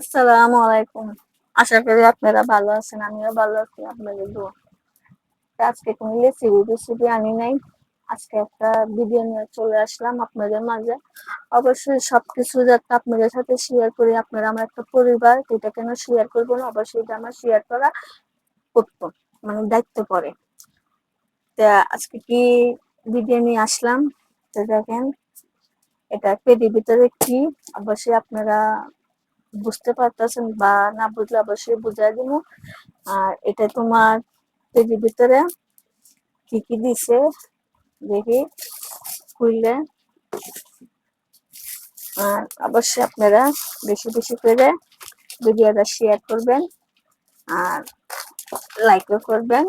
আসসালামু আলাইকুম। আশা করি আপনারা ভালো আছেন, আমিও ভালো আছি, আপনাদের দোয়া। আজকে কোনো রেসিপি রেসিপি আনি নাই। আজকে একটা ভিডিও নিয়ে চলে আসলাম আপনাদের মাঝে। অবশ্যই সবকিছু যাতে আপনাদের সাথে শেয়ার করি, আপনারা আমার একটা পরিবার এটা কেন শেয়ার করব না? অবশ্যই এটা আমার শেয়ার করা করত মানে দায়িত্ব পড়ে তা আজকে কি ভিডিও নিয়ে আসলাম? তো দেখেন, এটা পেটির ভিতরে কি? অবশ্যই আপনারা বুঝতে পারতেছেন বা না বুঝলে অবশ্যই বুঝাই দিব। আর এটা তোমার পেটির ভিতরে কি কি দিছে দেখি, খুললে। আর অবশ্যই আপনারা বেশি বেশি করে ভিডিওটা শেয়ার করবেন আর লাইকও করবেন।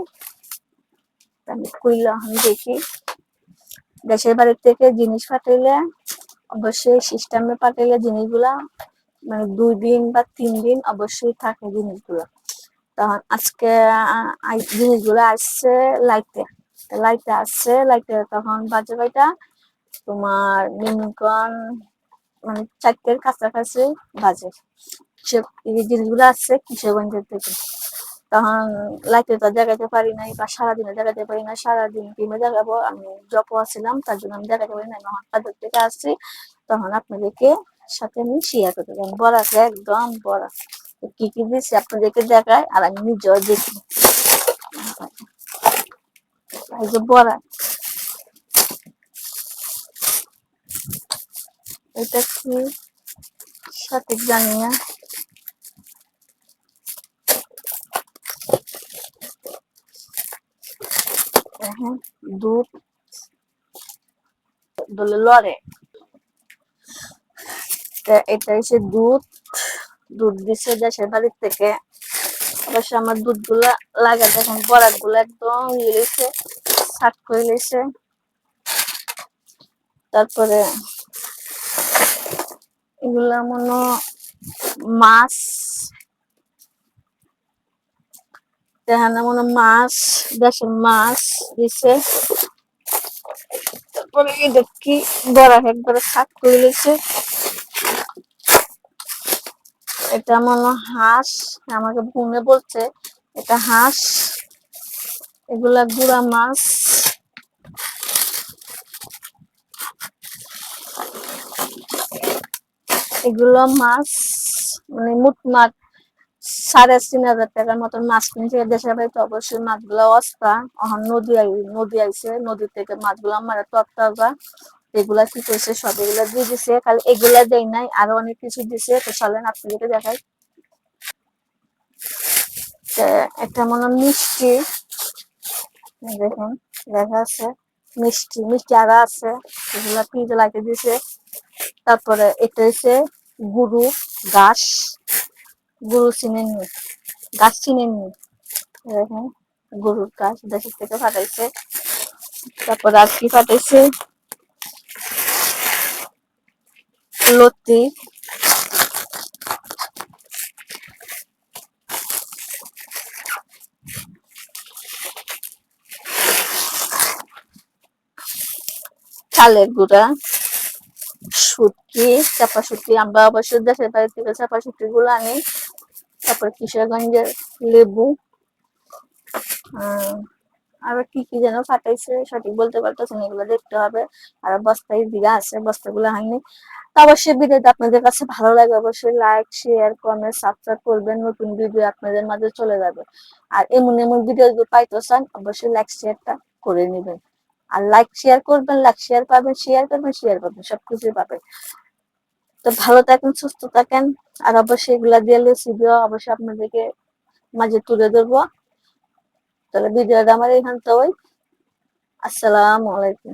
আমি খুললে আমি দেখি। দেশের বাড়ির থেকে জিনিস পাঠাইলে অবশ্যই সিস্টেমে পাঠাইলে জিনিসগুলা মানে দুই দিন বা তিন দিন অবশ্যই থাকে জিনিসগুলো। তখন আজকে জিনিসগুলো আসছে লাইটে। লাইটে আসছে, লাইটে তখন বাজে কয়টা? তোমার মিনিকন মানে চারটের কাছাকাছি বাজে। সে জিনিসগুলো আসছে কিশোরগঞ্জের থেকে? তখন লাইটে তো দেখাতে পারি নাই বা সারাদিনে দেখাতে পারি না সারাদিন কীভাবে দেখাবো। আমি জপ আছিলাম তার জন্য আমি দেখাতে পারি না কাজের থেকে আসছি। তখন আপনাদেরকে সাথে আমি শেয়ার করতে পারি বড়াকে একদম বড়া কি কি দিচ্ছি আপনাদেরকে দেখায় আর আমি নিজেও দেখি। এই যে বড়া এটা কি? সঠিক জানি না হ্যাঁ দুধ। দলে লড়ে। তা এটা হচ্ছে দুধ। দুধ দিছে দেশের বাড়ির থেকে। অবশ্য আমার দুধগুলা লাগা দেখুন বরাকগুলা একদম ইয়ে লেছে শাক করে লেছে তারপরে এগুলা মনে মাছ। এখানে মনে মাছ, দেশের মাছ দিছে। তারপরে এটা কি বরাক একবারে শাক করে লেছে এটা মনে হাঁস, আমাকে বোনে বলছে, এটা হাঁস, এগুলা গুড়া মাছ। এগুলো মাছ মানে মুট মাছ সাড়ে তিন হাজার টাকার মতন মাছ কিনছে দেশের বাড়িতে। অবশ্যই মাছগুলো অস্তা। নদী নদী আইছে, নদী থেকে মাছগুলো আমার তত্তাজা এগুলা কি করছে? সব এগুলা দিয়ে দিছে। খালি এগুলা দেয় নাই, আরও অনেক কিছু দিছে। তো চলেন আপনাদেরকে দেখাই। একটা মনে মিষ্টি। দেখুন, লেখা আছে মিষ্টি মিষ্টি আরও আছে। এগুলা পিজে লাগিয়ে দিছে। তারপরে এটা হচ্ছে গুরু ঘাস। গরু চিনেন নি। গাছ চিনেন নি। দেখেন গরুর গাছ দেশের থেকে ফাটাইছে। তারপর আর কি ফাটাইছে? লতি। চালের গুঁড়া শুটকি চাপা শুটকি আমরা অবশ্য দেশের বাড়ি থেকে চাপা শুটকি গুলো আনি। তারপর কিশোরগঞ্জের লেবু। আহ, আরও কি কি যেন ফাটাইছে, সঠিক বলতে পারতেছি এগুলো দেখতে হবে। আর বস্তায় দিয়া আছে বস্তা বস্তাগুলো হয়নি। তো অবশ্যই ভিডিওটা আপনাদের কাছে ভালো লাগে অবশ্যই লাইক শেয়ার কমেন্ট সাবস্ক্রাইব করবেন। নতুন ভিডিও আপনাদের মাঝে চলে যাবে। আর এমন এমন ভিডিও পাইতে চান, অবশ্যই লাইক শেয়ারটা করে নেবেন। আর লাইক শেয়ার করবেন লাইক শেয়ার পাবেন শেয়ার করবেন শেয়ার পাবেন, সবকিছুই পাবেন। তো ভালো থাকেন, সুস্থ থাকেন। আর অবশ্যই এগুলা দিয়ে রেসিপিও অবশ্যই আপনাদেরকে মাঝে তুলে ধরবো। তাহলে ভিডিওটা আমার এখান তো আসসালামু আলাইকুম।